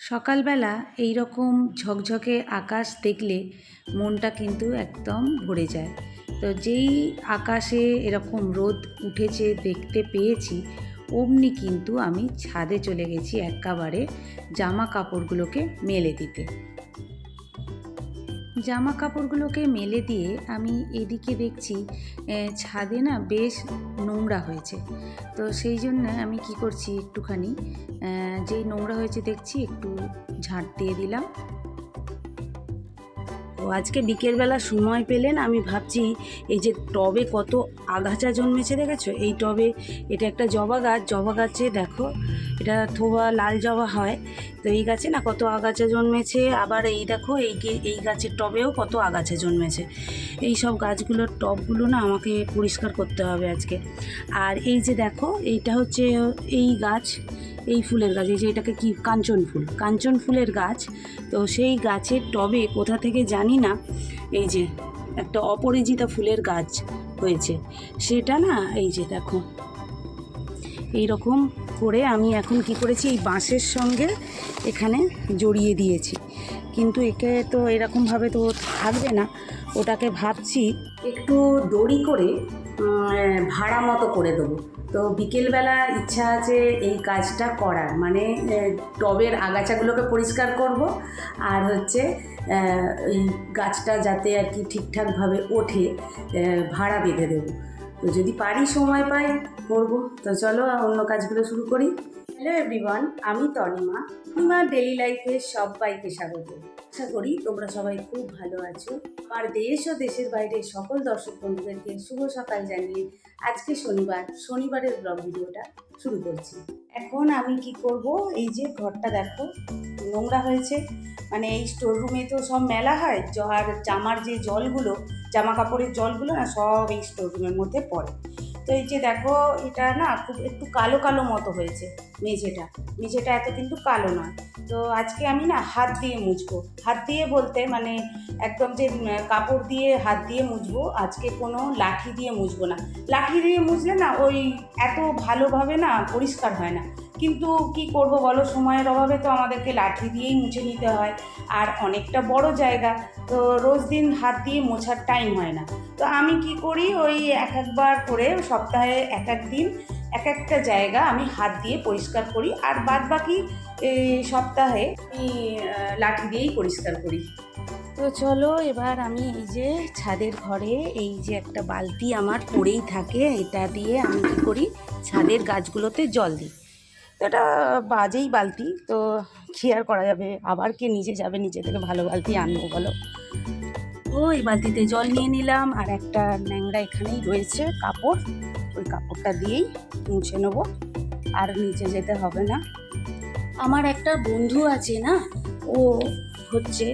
সকালবেলা এই রকম ঝকঝকে আকাশ দেখলে মনটা কিন্তু একদম ভরে যায়। তো যেই আকাশে এরকম রোদ উঠেছে দেখতে পেয়েছি, অমনি কিন্তু আমি ছাদে চলে গেছি একেবারে জামা কাপড়গুলোকে মেলে দিতে। জামা কাপড়গুলোকে মেলে দিয়ে আমি এদিকে দেখছি ছাদে না বেশ নোংরা হয়েছে। তো সেই জন্য আমি কি করছি একটুখানি যেই নোংরা হয়েছে দেখছি, একটু ঝাঁট দিয়ে দিলাম। আজকে বিকেলবেলা সময় পেলেন আমি ভাবছি, এই যে টবে কত আগাছা জন্মেছে দেখেছ? এই টবে এটা একটা জবা গাছ, জবা গাছে দেখো, এটা থোবা লাল জবা হয়। তো এই গাছে না কত আগাছা জন্মেছে, আবার এই দেখো, এই এই গাছের টবেও কত আগাছা জন্মেছে। এই সব গাছগুলোর টবগুলো না আমাকে পরিষ্কার করতে হবে আজকে। আর এই যে দেখো, এইটা হচ্ছে এই গাছ এই ফুলের গাছ, এই যে এটাকে কি, কাঞ্চন ফুল। কাঞ্চন ফুলের গাছ, তো সেই গাছের টবে কোথা থেকে জানি না, এই যে একটা অপরাজিতা ফুলের গাছ হয়েছে। সেটা না, এই যে দেখো। এই রকম করে আমি এখন কি করেছি, এই বাঁশের সঙ্গে এখানে জড়িয়ে দিয়েছি। কিন্তু একে তো এরকমভাবে তো থাকবে না। ওটাকে ভাবছি একটু দড়ি করে ভাড়া মতো করে দেবো। তো বিকেলবেলা ইচ্ছা আছে এই কাজটা করার। মানে টবের আগাছাগুলোকে পরিষ্কার করব, আর হচ্ছে এই গাছটা যাতে আর কি ঠিকঠাকভাবে ওঠে ভাড়া বেঁধে দেবো। তো যদি পারি সময় পাই করব, তো চলো অন্য কাজগুলো শুরু করি। হ্যালো এভরিওয়ান আমি তনিমা। তনিমা ডেইলি লাইফে সবাইকে স্বাগত। আশা করি তোমরা সবাই খুব ভালো আছো। আর দেশ ও দেশের বাইরে সকল দর্শক বন্ধুদেরকে শুভ সকাল জানিয়ে আজকে শনিবার, শনিবারের ব্লগ ভিডিওটা শুরু করছি। এখন আমি কি করব? এই যে ঘরটা দেখো, নোংরা হয়েছে। মানে এই স্টোর রুমে তো সব মেলা হয় জহার জামার যে জলগুলো জামা কাপড়ের জলগুলো না সব এই স্টোর রুমের মধ্যে পড়ে। তো এই যে দেখো, এটা না খুব একটু কালো কালো মতো হয়েছে মেঝেটা। মেঝেটা এত কিন্তু কালো নয়। তো আজকে আমি না হাত দিয়ে মুছবো। হাত দিয়ে বলতে মানে একদম যে কাপড় দিয়ে হাত দিয়ে মুছবো, আজকে কোনো লাঠি দিয়ে মুছবো না। লাঠি দিয়ে মুছলে না ওই এত ভালোভাবে না পরিষ্কার হয় না। কিন্তু কি করব বলো? সময়ের অভাবে তো আমাদেরকে লাঠি দিয়েই মুছে নিতে হয়। আর অনেকটা বড় জায়গা, তো রোজ দিন হাত দিয়ে মোছার টাইম হয় না। তো আমি কি করি? ওই এক একবার করে সপ্তাহে এক এক দিন, এক একটা জায়গা আমি হাত দিয়ে পরিষ্কার করি। আর বাদ বাকি সপ্তাহে আমি লাঠি দিয়েই পরিষ্কার করি। তো চলো এবার আমি এই যে ছাদের ঘরে এই যে একটা বালতি আমার পড়েই থাকে, এটা দিয়ে আমি কী করি? ছাদের গাছগুলোতে জল দিই। তো এটা বাজেই বালতি, তো আর করা যাবে? আবার কে নিজে যাবে, নিজে থেকে ভালো বালতি আনব বলো? ও এই বালতিতে জল নিয়ে নিলাম, আর একটা ন্যাংরা এখানেই রয়েছে, কাপড়। ওই কাপড়টা দিয়েই মুছে নেব, আর নিচে যেতে হবে না। আমার একটা বন্ধু আছে না, ও হচ্ছে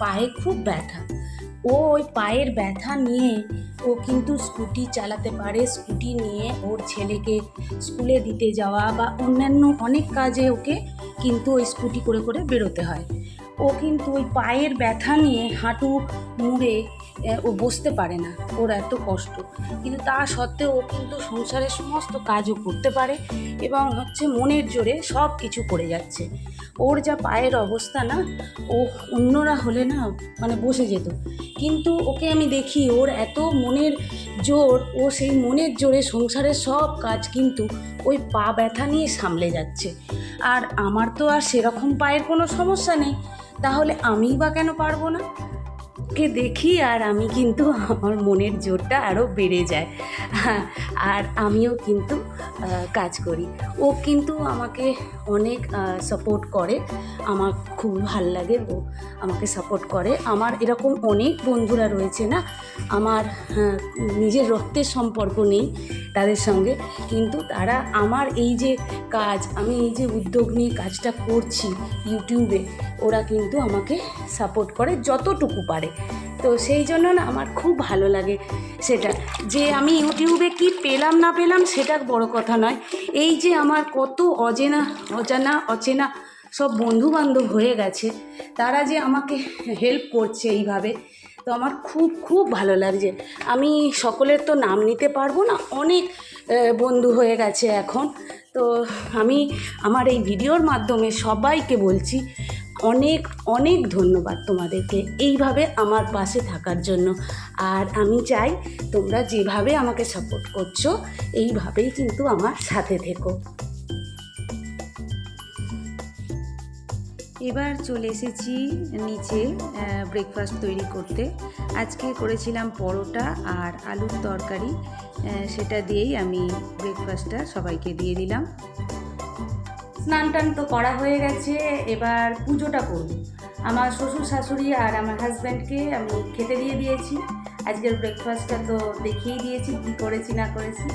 পায়ে খুব ব্যথা। ও ওই পায়ের ব্যথা নিয়ে ও কিন্তু স্কুটি চালাতে পারে, স্কুটি নিয়ে ওর ছেলেকে স্কুলে দিতে যাওয়া বা অন্যান্য অনেক কাজে ওকে কিন্তু ওই স্কুটি করে করে বেরোতে হয়। ও কিন্তু ওই পায়ের ব্যথা নিয়ে হাঁটু মুড়ে ও বসতে পারে না, ওর এত কষ্ট। কিন্তু তা সত্ত্বেও ও কিন্তু সংসারের সমস্ত কাজও করতে পারে এবং হচ্ছে মনের জোরে সব কিছু করে যাচ্ছে। ওর যা পায়ের অবস্থা না, ও অন্যরা হলে না মানে বসে যেত। কিন্তু ওকে আমি দেখি ওর এত মনের জোর, ও সেই মনের জোরে সংসারের সব কাজ কিন্তু ওই পা ব্যথা নিয়ে সামলে যাচ্ছে। আর আমার তো আর সেরকম পায়ের কোনো সমস্যা নেই। তাহলে আমিই বা কেন পারব না? ওকে দেখি আর আমি কিন্তু আমার মনের জোরটা আরও বেড়ে যায়। আর আমিও কিন্তু কাজ করি। ও কিন্তু আমাকে অনেক সাপোর্ট করে। আমার খুব ভালো লাগে ও আমাকে সাপোর্ট করে। আমার এরকম অনেক বন্ধুরা রয়েছে না আমার হ্যাঁ, নিজের রক্তের সম্পর্ক নেই তাদের সঙ্গে। কিন্তু তারা আমার এই যে কাজ আমি এই যে উদ্যোগ নিয়ে কাজটা করছি ইউটিউবে ওরা কিন্তু আমাকে সাপোর্ট করে যতটুকু পারে। তো সেই জন্য না আমার খুব ভালো লাগে সেটা। যে আমি ইউটিউবে কি পেলাম না পেলাম সেটা বড় কথা নয়। এই যে আমার কত অজেনা, অজানা, অচেনা সব বন্ধু বান্ধব হয়ে গেছে, তারা যে আমাকে হেল্প করছে এইভাবে, তো আমার খুব খুব ভালো লাগছে। আমি সকলের তো নাম নিতে পারব না, অনেক বন্ধু হয়ে গেছে এখন। তো আমি আমার এই ভিডিওর মাধ্যমে সবাইকে বলছি অনেক অনেক ধন্যবাদ তোমাদেরকে এইভাবে আমার পাশে থাকার জন্য। আর আমি চাই তোমরা যেভাবে আমাকে সাপোর্ট করছ, এইভাবেই কিন্তু আমার সাথে থেকো। এবার চলে এসেছি নিচে ব্রেকফাস্ট তৈরি করতে। আজকে করেছিলাম পরোটা আর আলুর তরকারি। সেটা দিয়েই আমি ব্রেকফাস্টটা সবাইকে দিয়ে দিলাম। স্নান টান তো করা হয়ে গেছে, এবার পুজোটা করব। আমার শ্বশুর শাশুড়ি আর আমার হাজব্যান্ডকে আমি খেতে দিয়ে দিয়েছি। আজকের ব্রেকফাস্টটা তো দেখিয়েই দিয়েছি, কী করেছি না করেছি।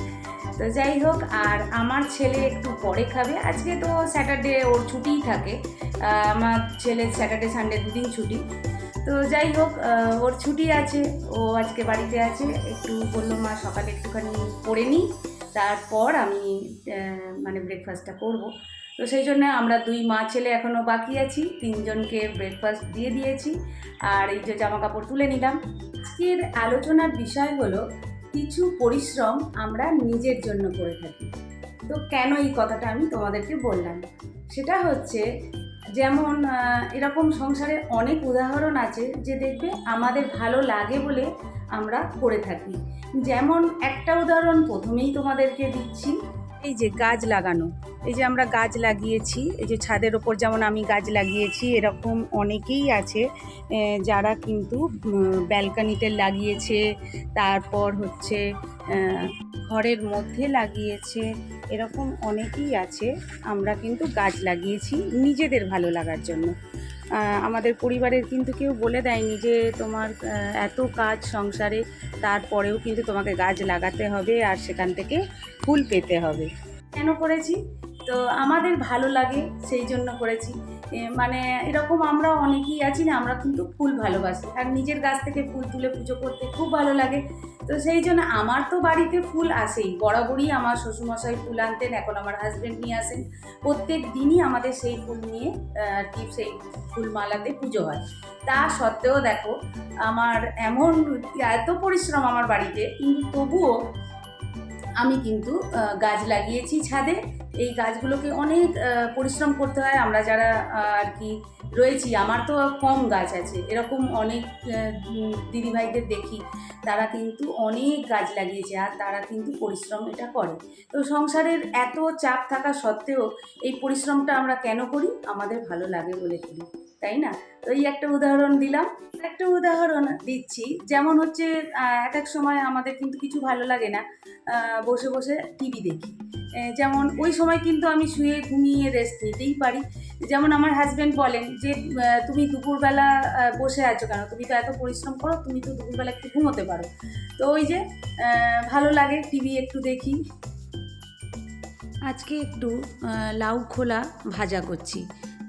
তো যাই হোক, আর আমার ছেলে একটু পরে খাবে। আজকে তো স্যাটারডে ওর ছুটিই থাকে। আমার ছেলের স্যাটারডে সানডে দুদিন ছুটি। তো যাই হোক ওর ছুটি আছে, ও আজকে বাড়িতে আছে। একটু বলল, মা, সকালে একটুখানি পড়ে নিই তারপর আমি মানে ব্রেকফাস্টটা করব। তো সেই জন্য আমরা দুই মা ছেলে এখনও বাকি আছি। তিনজনকে ব্রেকফাস্ট দিয়ে দিয়েছি। আর এই যে জামা কাপড় তুলে নিলাম। আজকের আলোচনার বিষয় হলো, কিছু পরিশ্রম আমরা নিজের জন্য করে থাকি। তো কেন এই কথাটা আমি তোমাদেরকে বললাম? সেটা হচ্ছে, যেমন এরকম সংসারে অনেক উদাহরণ আছে যে দেখবে আমাদের ভালো লাগে বলে আমরা করে থাকি। যেমন একটা উদাহরণ প্রথমেই তোমাদেরকে দিচ্ছি। এই যে গাছ লাগানো, এই যে আমরা গাছ লাগিয়েছি, এই যে ছাদের ওপর যেমন আমি গাছ লাগিয়েছি, এরকম অনেকেই আছে যারা কিন্তু ব্যালকানিতে লাগিয়েছে, তারপর হচ্ছে ঘরের মধ্যে লাগিয়েছে, এরকম অনেকেই আছে, আমরা কিন্তু গাছ লাগিয়েছি নিজেদের ভালো লাগার জন্য। আমাদের পরিবারের কিন্তু কেউ বলে দেয়নি যে তোমার এত কাজ সংসারে, তারপরেও কিন্তু তোমাকে গাছ লাগাতে হবে আর সেখান থেকে ফুল পেতে হবে। কেন করেছি? তো আমাদের ভালো লাগে, সেই জন্য করেছি। মানে এরকম আমরা অনেকেই আছি না, আমরা কিন্তু ফুল ভালোবাসি। আর নিজের গাছ থেকে ফুল তুলে পুজো করতে খুব ভালো লাগে। তো সেই জন্য আমার তো বাড়িতে ফুল আসেই। বরাবরই আমার শ্বশুরমশাই ফুল আনতেন, এখন আমার হাজব্যান্ড নিয়ে আসেন। প্রত্যেক দিনই আমাদের সেই ফুল নিয়ে টিপ সেই ফুলমালাতে পুজো হয়। তা সত্ত্বেও দেখো, আমার এমন এত পরিশ্রম আমার বাড়িতে, কিন্তু তবুও আমি কিন্তু গাছ লাগিয়েছি ছাদে। এই গাছগুলোকে অনেক পরিশ্রম করতে হয়। আমরা যারা আর কি রয়েছি, আমার তো কম গাছ আছে। এরকম অনেক দিদিভাইদের দেখি, তারা কিন্তু অনেক গাছ লাগিয়েছে আর তারা কিন্তু পরিশ্রম এটা করে। তো সংসারের এত চাপ থাকা সত্ত্বেও এই পরিশ্রমটা আমরা কেন করি? আমাদের ভালো লাগে বলে করি। তাই না? তো এই একটা উদাহরণ দিলাম। একটা উদাহরণ দিচ্ছি। যেমন হচ্ছে এক এক সময় আমাদের কিন্তু কিছু ভালো লাগে না বসে বসে টিভি দেখি। যেমন ওই সময় কিন্তু আমি শুয়ে ঘুমিয়ে রেস্ট নিতেই পারি। যেমন আমার হাজব্যান্ড বলেন যে তুমি দুপুরবেলা বসে আছো কেন? তুমি তো এত পরিশ্রম করো, তুমি তো দুপুরবেলা একটু ঘুমোতে পারো। তো ওই যে ভালো লাগে টিভি একটু দেখি। আজকে একটু লাউ খোলা ভাজা করছি।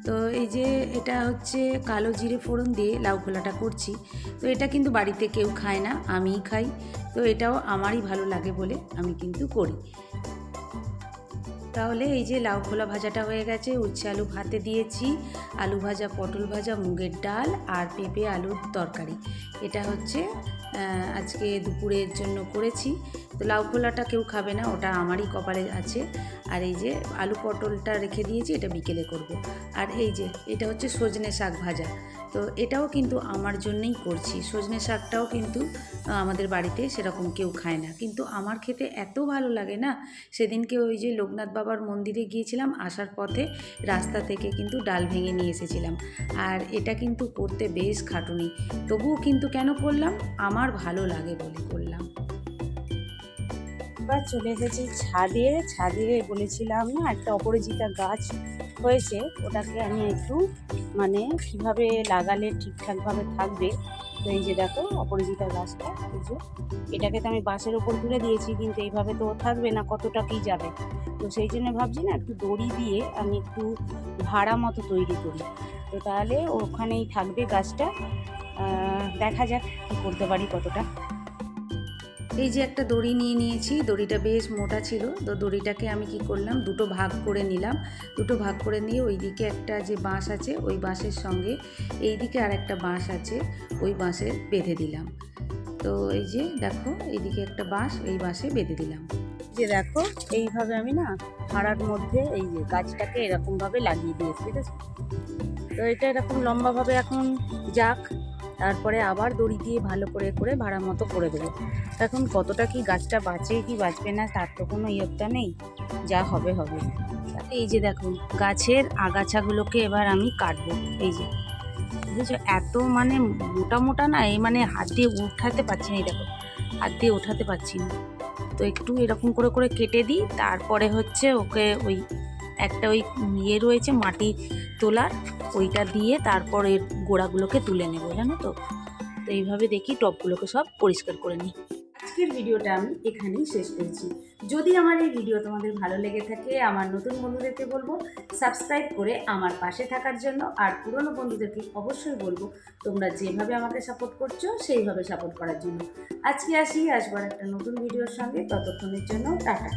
তো এই যে এটা হচ্ছে কালো জিরে ফোড়ন দিয়ে লাউ খোলাটা করছি। তো এটা কিন্তু বাড়িতে কেউ খায় না, আমিই খাই। তো এটাও আমারই ভালো লাগে বলে আমি কিন্তু করি। তাহলে এই যে লাউ খোলা ভাজাটা হয়ে গেছে, উচ্ছে আলু ভাতে দিয়েছি। আলু ভাজা, পটল ভাজা, মুগের ডাল আর পেঁপে আলুর তরকারি। এটা হচ্ছে আজকে দুপুরের জন্য করেছি। তো লাউ খোলাটা কেউ খাবে না, ওটা আমারই কপালে আছে। আর এই যে আলু পটলটা রেখে দিয়েছি, এটা বিকেলে করব। আর এই যে, এটা হচ্ছে সজনে শাক ভাজা। তো এটাও কিন্তু আমার জন্যই করছি। সজনে শাকটাও কিন্তু আমাদের বাড়িতে সেরকম কেউ খায় না। কিন্তু আমার খেতে এত ভালো লাগে না, সেদিনকে ওই যে লোকনাথ বাবার মন্দিরে গিয়েছিলাম, আসার পথে রাস্তা থেকে কিন্তু ডাল ভেঙে নিয়ে এসেছিলাম। আর এটা কিন্তু করতে বেশ খাটুনি। তবুও কিন্তু কেন করলাম? আমার ভালো লাগে বলে করলাম। এবার চলে এসেছি ছাদে। ছাদে বলেছিলাম না, একটা অপরাজিতা গাছ হয়েছে, ওটাকে আমি একটু মানে কীভাবে লাগালে ঠিকঠাকভাবে থাকবে? তো এই যে দেখো, অপরাজিতা গাছটা যে এটাকে তো আমি বাঁশের ওপর তুলে দিয়েছি, কিন্তু এইভাবে তো থাকবে না, কতটা কী যাবে? তো সেই জন্য ভাবছি না, একটু দড়ি দিয়ে আমি একটু ভাড়া মতো তৈরি করি। তো তাহলে ওখানেই থাকবে গাছটা। দেখা যাক কী করতে পারি কতটা। এই যে একটা দড়ি নিয়ে নিয়েছি, দড়িটা বেশ মোটা ছিল। তো দড়িটাকে আমি কি করলাম, দুটো ভাগ করে নিলাম। দুটো ভাগ করে নিয়ে ওই দিকে একটা যে বাঁশ আছে, ওই বাঁশের সঙ্গে এই দিকে আর একটা বাঁশ আছে, ওই বাঁশে বেঁধে দিলাম। তো এই যে দেখো, এইদিকে একটা বাঁশ, এই বাঁশে বেঁধে দিলাম। যে দেখো, এইভাবে আমি না হাড়ার মধ্যে এই যে গাছটাকে এরকমভাবে লাগিয়ে দিয়েছি, ঠিক আছে? তো এটা এরকম লম্বাভাবে এখন যাক। তারপরে আবার দড়ি দিয়ে ভালো করে করে ভাড়া মতো করে দেবো। এখন কতটা কি গাছটা বাঁচে, কি বাঁচবে না, তার তো কোনো ইয়েটা নেই। যা হবে হবে। এই যে দেখো, গাছের আগাছাগুলোকে এবার আমি কাটবো। এই যে, বুঝেছ? এত মানে মোটা মোটা না, এই মানে হাত দিয়ে উঠাতে পারছি না, এই দেখো। হাত দিয়ে উঠাতে পারছি না। তো একটু এরকম করে করে কেটে দিই, তারপরে হচ্ছে ওকে ওই একটা ওই ইয়ে রয়েছে মাটি তোলার, ওইটা দিয়ে তারপর এর গোড়াগুলোকে তুলে নেব, জানো তো? তো এইভাবে দেখি টবগুলোকে সব পরিষ্কার করে নিই। আজকের ভিডিওটা আমি এখানেই শেষ করছি। যদি আমার এই ভিডিও তোমাদের ভালো লেগে থাকে, আমার নতুন বন্ধুদেরকে বলব, সাবস্ক্রাইব করে আমার পাশে থাকার জন্য। আর পুরনো বন্ধুদেরকে অবশ্যই বলব, তোমরা যেভাবে আমাকে সাপোর্ট করছ, সেইভাবে সাপোর্ট করার জন্য। আজকে আসি, আসবার একটা নতুন ভিডিওর সঙ্গে। ততক্ষণের জন্য টাটা।